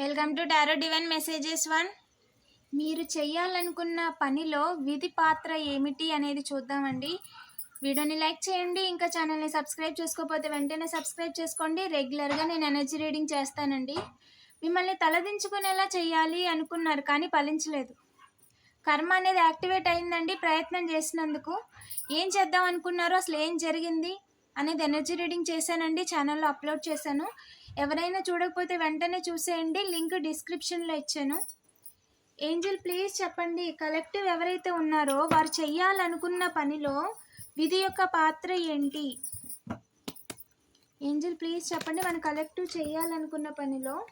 Welcome to tarot divine messages one. మీరు చేయాలనుకున్న పనిలో విధి పాత్ర ఏమిటి అనేది చూద్దామండి. వీడియోని లైక్ చేయండి ఇంకా ఛానల్ని సబ్స్క్రైబ్ చేసుకోకపోతే వెంటనే సబ్స్క్రైబ్ చేసుకోండి. రెగ్యులర్గా నేను ఎనర్జీ రీడింగ్ చేస్తానండి. మిమ్మల్ని తలదించుకునేలా చేయాలి అనుకున్నారు కానీ ఫలించలేదు. కర్మ అనేది యాక్టివేట్ అయిందండి ప్రయత్నం చేసినందుకు. ఏం చేద్దాం అనుకున్నారో అసలు ఏం జరిగింది అనేది ఎనర్జీ రీడింగ్ చేశానండి ఛానల్లో అప్లోడ్ చేశాను. ఎవరైనా చూడకపోతే వెంటనే చూసేయండి. లింక్ డిస్క్రిప్షన్లో ఇచ్చాను. ఏంజల్ ప్లీజ్ చెప్పండి. కలెక్టివ్ ఎవరైతే ఉన్నారో వారు చెయ్యాలనుకున్న పనిలో విధి యొక్క పాత్ర ఏంటి? ఏంజల్ ప్లీజ్ చెప్పండి. మన కలెక్టివ్ చేయాలనుకున్న పనిలో.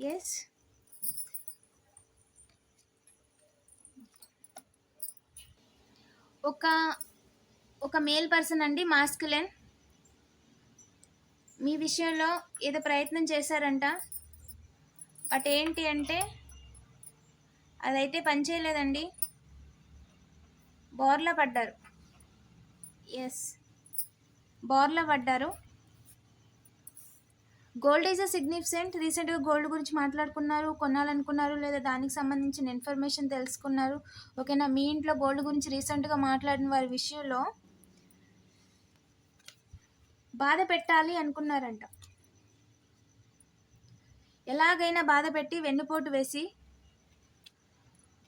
ఎస్ ఒక ఒక మేల్ పర్సన్ అండి. మాస్కులెన్. మీ విషయంలో ఏదో ప్రయత్నం చేశారంట. బట్ ఏంటి అంటే అదైతే పనిచేయలేదండి బోర్లా పడ్డారు. ఎస్ బోర్లా పడ్డారు. గోల్డ్ ఈజ్ అ సిగ్నిఫికెంట్ రీసెంట్గా గోల్డ్ గురించి మాట్లాడుకున్నారు కొనాలనుకున్నారు లేదా దానికి సంబంధించిన ఇన్ఫర్మేషన్ తెలుసుకున్నారు. ఓకేనా మీ ఇంట్లో గోల్డ్ గురించి రీసెంట్గా మాట్లాడిన వారి విషయంలో బాధ పెట్టాలి అనుకున్నారంట. ఎలాగైనా బాధ పెట్టి వెన్నుపోటు వేసి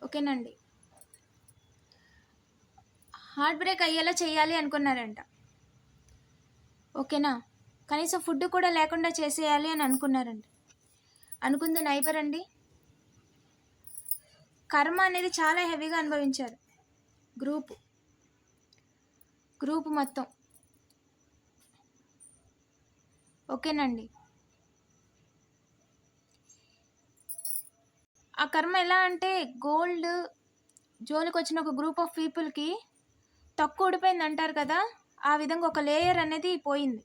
ఓకేనండి. హార్ట్ బ్రేక్ అయ్యేలా చేయాలి అనుకున్నారంట. ఓకేనా? కనీసం ఫుడ్ కూడా లేకుండా చేసేయాలి అని అనుకున్నారంట. అనుకుంది నైబర్ అండి. కర్మ అనేది చాలా హెవీగా అనుభవించారు. గ్రూప్. గ్రూప్ మొత్తం. ఓకేనండి. ఆ కర్మ ఎలా అంటే గోల్డ్ జోలికి వచ్చిన ఒక గ్రూప్ ఆఫ్ పీపుల్కి తక్కువ ఊడిపోయింది అంటారు కదా ఆ విధంగా ఒక లేయర్ అనేది పోయింది.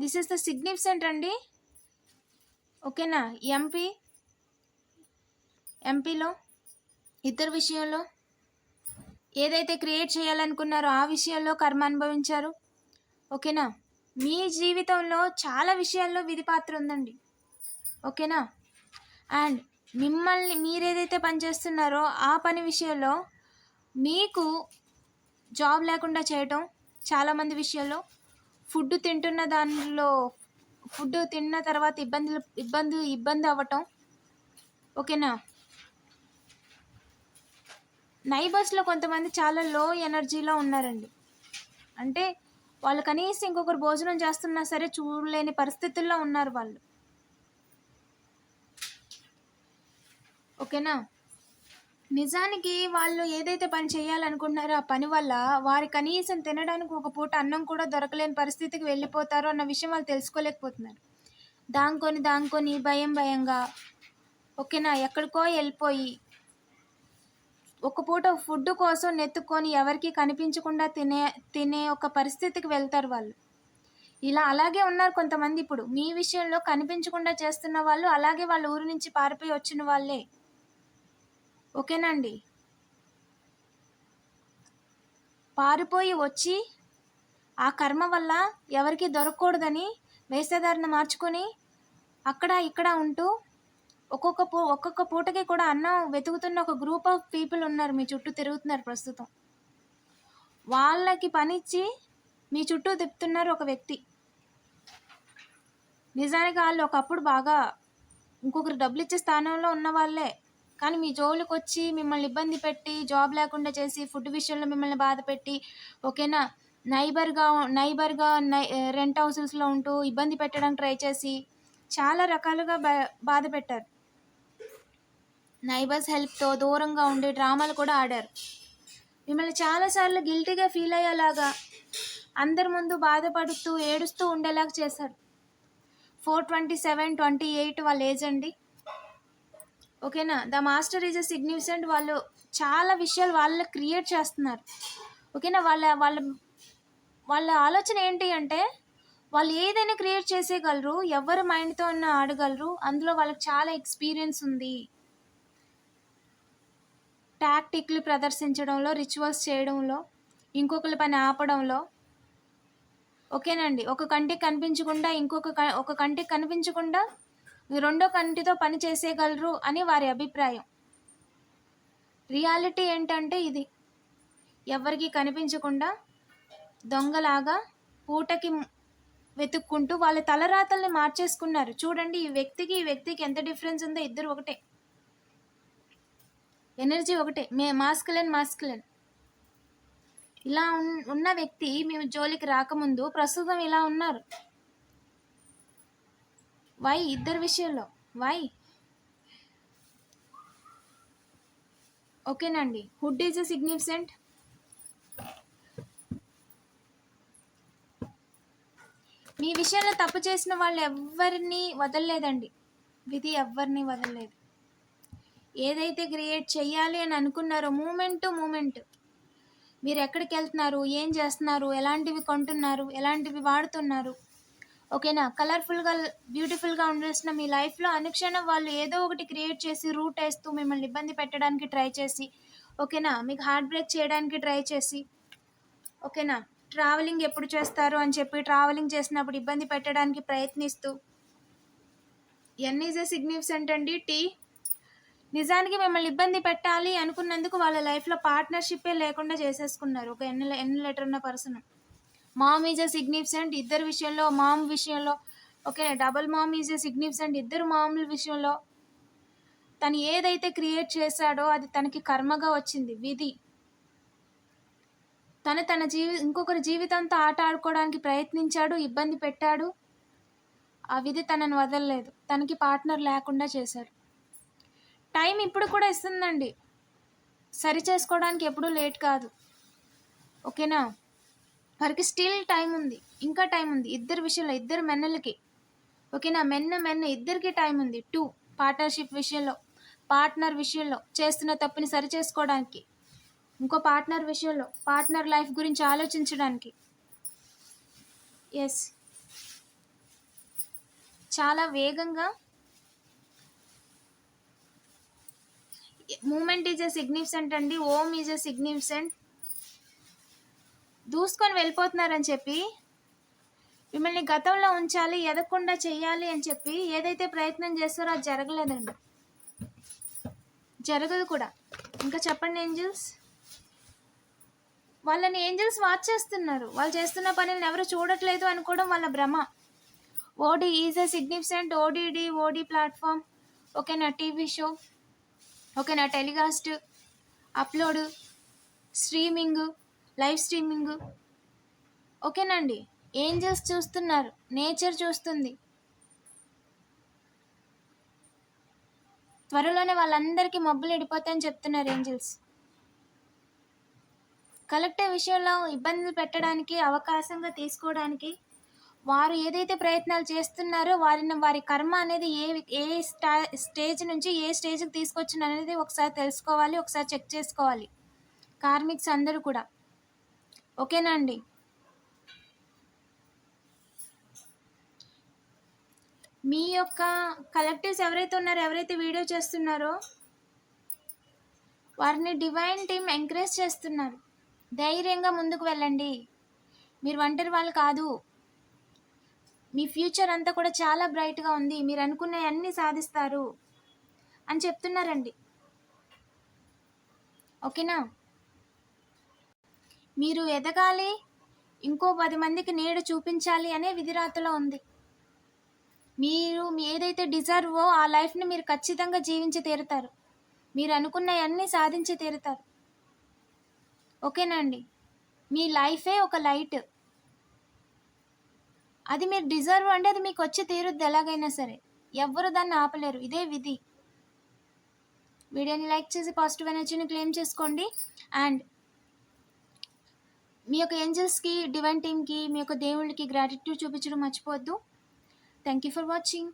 దిస్ ఇస్ ద సిగ్నిఫికెంట్ అండి. ఓకేనా? ఎంపీ ఎంపీలో ఇద్దరు విషయంలో ఏదైతే క్రియేట్ చేయాలనుకున్నారో ఆ విషయంలో కర్మ అనుభవించారు. ఓకేనా? మీ జీవితంలో చాలా విషయాల్లో విధి పాత్ర ఉందండి. ఓకేనా? అండ్ మిమ్మల్ని మీరేదైతే పని చేస్తున్నారో ఆ పని విషయంలో మీకు జాబ్ లేకుండా చేయటం చాలామంది విషయంలో ఫుడ్ తింటున్న దానిలో ఫుడ్ తిన్న తర్వాత ఇబ్బందులు ఇబ్బంది ఇబ్బంది అవ్వటం. ఓకేనా? నైబర్స్లో కొంతమంది చాలా లో ఎనర్జీలో ఉన్నారండి. అంటే వాళ్ళు కనీసం ఇంకొకరు భోజనం చేస్తున్నా సరే చూడలేని పరిస్థితుల్లో ఉన్నారు వాళ్ళు. ఓకేనా? నిజానికి వాళ్ళు ఏదైతే పని చేయాలనుకుంటున్నారో ఆ పని వల్ల వారి కనీసం తినడానికి ఒక పూట అన్నం కూడా దొరకలేని పరిస్థితికి వెళ్ళిపోతారో అన్న విషయం వాళ్ళు తెలుసుకోలేకపోతున్నారు. దాంకొని దాంకొని భయం భయంగా ఓకేనా ఎక్కడికో వెళ్ళిపోయి ఒక పూట ఫుడ్ కోసం నెత్తుకొని ఎవరికి కనిపించకుండా తినే తినే ఒక పరిస్థితికి వెళ్తారు వాళ్ళు. ఇలా అలాగే ఉన్నారు కొంతమంది ఇప్పుడు. మీ విషయంలో కనిపించకుండా చేస్తున్న వాళ్ళు అలాగే వాళ్ళ ఊరు నుంచి పారిపోయి వచ్చిన వాళ్ళే. ఓకేనండి? పారిపోయి వచ్చి ఆ కర్మ వల్ల ఎవరికి దొరకకూడదని వేషధారణ మార్చుకొని అక్కడ ఇక్కడ ఉంటూ ఒక్కొక్క పూ ఒక్కొక్క పూటకి కూడా అన్నం వెతుకుతున్న ఒక గ్రూప్ ఆఫ్ పీపుల్ ఉన్నారు. మీ చుట్టూ తిరుగుతున్నారు ప్రస్తుతం. వాళ్ళకి పనిచ్చి మీ చుట్టూ తిప్పుతున్నారు ఒక వ్యక్తి. నిజానికి వాళ్ళు ఒకప్పుడు బాగా ఇంకొకరు డబ్బులు ఇచ్చే స్థానంలో ఉన్న వాళ్ళే. కానీ మీ జోలికి వచ్చి మిమ్మల్ని ఇబ్బంది పెట్టి జాబ్ లేకుండా చేసి ఫుడ్ విషయంలో మిమ్మల్ని బాధ పెట్టి ఓకేనా నైబర్గా నైబర్గా నై రెంట్ హౌసెస్లో ఉంటూ ఇబ్బంది పెట్టడానికి ట్రై చేసి చాలా రకాలుగా బా బాధ పెట్టారు. నైబర్స్ హెల్ప్తో దూరంగా ఉండే డ్రామాలు కూడా ఆడారు. మిమ్మల్ని చాలాసార్లు గిల్టీగా ఫీల్ అయ్యేలాగా అందరి ముందు బాధపడుతూ ఏడుస్తూ ఉండేలాగా చేశారు. Four twenty seven twenty eight వాళ్ళ ఏజ్ అండి. ఓకేనా? The master is a significant వాళ్ళు. చాలా విషయాలు వాళ్ళు క్రియేట్ చేస్తున్నారు. ఓకేనా? వాళ్ళ వాళ్ళ వాళ్ళ ఆలోచన ఏంటి అంటే వాళ్ళు ఏదైనా క్రియేట్ చేసేయగలరు ఎవరి మైండ్తో ఉన్న ఆడగలరు అందులో వాళ్ళకి చాలా ఎక్స్పీరియన్స్ ఉంది. టాక్టిక్లు ప్రదర్శించడంలో రిచువల్స్ చేయడంలో ఇంకొకరి పని ఆపడంలో. ఓకేనండి. ఒక కంటికి కనిపించకుండా ఇంకొక ఒక కంటికి కనిపించకుండా రెండో కంటితో పని చేసేయగలరు అని వారి అభిప్రాయం. రియాలిటీ ఏంటంటే ఇది. ఎవరికి కనిపించకుండా దొంగలాగా పూటకి వెతుక్కుంటూ వాళ్ళ తలరాతల్ని మార్చేసుకున్నారు. చూడండి ఈ వ్యక్తికి ఈ వ్యక్తికి ఎంత డిఫరెన్స్ ఉందో ఇద్దరు ఒకటే. ఎనర్జీ ఒకటే. మే మాస్కులెన్ మాస్కులెన్. ఇలా ఉన్- ఉన్న వ్యక్తి మేము జోలికి రాకముందు ప్రస్తుతం ఇలా ఉన్నారు. వై ఇద్దరు విషయంలో? వై? ఓకేనండి. హుడ్ ఈజ్ సిగ్నిఫికెంట్ మీ విషయంలో తప్పు చేసిన వాళ్ళు ఎవరిని వదలలేదండి. విధి ఎవరిని వదలలేదు. ఏదైతే క్రియేట్ చేయాలి అని అనుకున్నారో మూమెంట్ టు మూమెంట్. మీరు ఎక్కడికి వెళ్తున్నారు? ఏం చేస్తున్నారు? ఎలాంటివి కొంటున్నారు? ఎలాంటివి వాడుతున్నారు? ఓకేనా? కలర్ఫుల్గా బ్యూటిఫుల్గా ఉండాల్సిన మీ లైఫ్లో అనుక్షణం వాళ్ళు ఏదో ఒకటి క్రియేట్ చేసి రూట్ వేస్తూ మిమ్మల్ని ఇబ్బంది పెట్టడానికి ట్రై చేసి ఓకేనా? మీకు హార్ట్ బ్రేక్ చేయడానికి ట్రై చేసి ఓకేనా? ట్రావెలింగ్ ఎప్పుడు చేస్తారు అని చెప్పి ట్రావెలింగ్ చేసినప్పుడు ఇబ్బంది పెట్టడానికి ప్రయత్నిస్తూ ఎన్ ఈజ్ ఎ సిగ్నిఫిసెంట్ అండి? టీ నిజానికి మిమ్మల్ని ఇబ్బంది పెట్టాలి అనుకున్నందుకు వాళ్ళ లైఫ్లో పార్ట్నర్షిప్పే లేకుండా చేసేసుకున్నారు. ఒక ఎన్ని ఎన్ని లెటర్ ఉన్న person mom is a significant ఇద్దరు విషయంలో మామ్ విషయంలో okay double mom is a significant ఇద్దరు మామూలు విషయంలో. తను ఏదైతే క్రియేట్ చేశాడో అది తనకి కర్మగా వచ్చింది విధి. తను తన జీవి ఇంకొకరి జీవితంతో ఆట ఆడుకోవడానికి ప్రయత్నించాడు ఇబ్బంది పెట్టాడు. ఆ విధి తనను వదలలేదు. తనకి పార్ట్నర్ లేకుండా చేశాడు. టైం ఇప్పుడు కూడా ఇస్తుందండి. సరి చేసుకోవడానికి ఎప్పుడూ లేట్ కాదు. ఓకేనా? వారికి స్టిల్ టైం ఉంది. ఇంకా టైం ఉంది. ఇద్దరు విషయంలో ఇద్దరు మెన్నలకి. ఓకేనా? మెన్న మెన్న. ఇద్దరికి టైం ఉంది. టూ. పార్ట్నర్షిప్ విషయంలో. పార్ట్నర్ విషయంలో. చేస్తున్న తప్పుని సరి చేసుకోవడానికి. ఇంకో పార్ట్నర్ విషయంలో. పార్ట్నర్ లైఫ్ గురించి ఆలోచించడానికి. ఎస్ చాలా వేగంగా మూమెంట్ ఈజ్ ఎ సిగ్నిఫిసెంట్ అండి ఓమ్ ఈజ్ ఎ సిగ్నిఫిసెంట్ దూసుకొని వెళ్ళిపోతున్నారని చెప్పి మిమ్మల్ని గతంలో ఉంచాలి ఎదగకుండా చెయ్యాలి అని చెప్పి ఏదైతే ప్రయత్నం చేస్తారో అది జరగలేదండి. జరగదు కూడా. ఇంకా చెప్పండి ఏంజల్స్? వాళ్ళని ఏంజల్స్ వాచ్ చేస్తున్నారు. వాళ్ళు చేస్తున్న పనిని ఎవరు చూడట్లేదు అనుకోవడం వాళ్ళ భ్రమ. ఓడి is a significant OTT OD platform ఓకేనా టీవీ షో? ఓకేనా telecast upload. Streaming live streaming. ఓకేనండి. ఏంజల్స్ చూస్తున్నారు? నేచర్ చూస్తుంది. త్వరలోనే వాళ్ళందరికీ మబ్బులు ఎడిపోతాయని చెప్తున్నారు ఏంజల్స్. కలెక్టర్ విషయంలో ఇబ్బందులు పెట్టడానికి అవకాశంగా తీసుకోవడానికి వారు ఏదైతే ప్రయత్నాలు చేస్తున్నారో వారిని వారి కర్మ అనేది ఏ ఏ స్టా స్టేజ్ నుంచి ఏ స్టేజ్కి తీసుకొచ్చిన అనేది ఒకసారి తెలుసుకోవాలి ఒకసారి చెక్ చేసుకోవాలి. కార్మిక్స్ అందరూ కూడా. ఓకేనా అండి? మీ యొక్క కలెక్టివ్స్ ఎవరైతే ఉన్నారో ఎవరైతే వీడియో చేస్తున్నారో వారిని డివైన్ టీమ్ ఎంకరేజ్ చేస్తున్నారు. ధైర్యంగా ముందుకు వెళ్ళండి. మీరు ఒంటరి వాళ్ళు కాదు. మీ ఫ్యూచర్ అంతా కూడా చాలా బ్రైట్గా ఉంది మీరు అనుకున్న అన్నీ సాధిస్తారు అని చెప్తున్నారండి. ఓకేనా? మీరు ఎదగాలి ఇంకో పది మందికి నీడ చూపించాలి అనే విధిరాతలో ఉంది. మీరు మీ ఏదైతే డిజర్వో ఆ లైఫ్ని మీరు ఖచ్చితంగా జీవించి తీరుతారు. మీరు అనుకున్నవన్నీ సాధించి తీరుతారు. ఓకేనా అండి? మీ లైఫే ఒక లైట్. అది మీరు డిజర్వ్ అంటే అది మీకు వచ్చి తీరుద్ది ఎలాగైనా సరే. ఎవ్వరు దాన్ని ఆపలేరు. ఇదే విధి. వీడియోని లైక్ చేసి పాజిటివ్ ఎనర్జీని క్లెయిమ్ చేసుకోండి. అండ్ మీ యొక్క ఏంజల్స్కి డివైన్ టీమ్కి మీ యొక్క దేవుళ్ళకి గ్రాటిట్యూడ్ చూపించడం మర్చిపోవద్దు. Thank you for watching